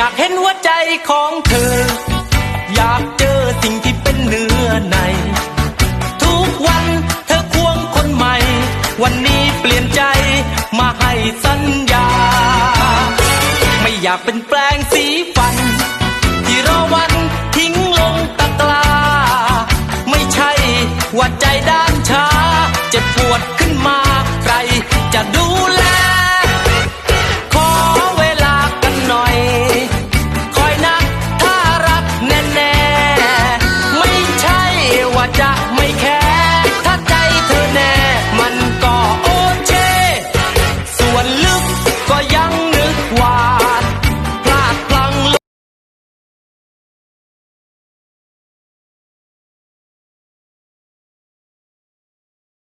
อยากเห็นหัวใจของเธอ อยากเจอสิ่งที่เป็นเนื้อใน ทุกวันเธอควงคนใหม่ วันนี้เปลี่ยนใจมาให้สัญญา ไม่อยากเป็นแปลงสีฟัน ที่รอวันทิ้งลงตะกร้าไม่ใช่ว่าใจได้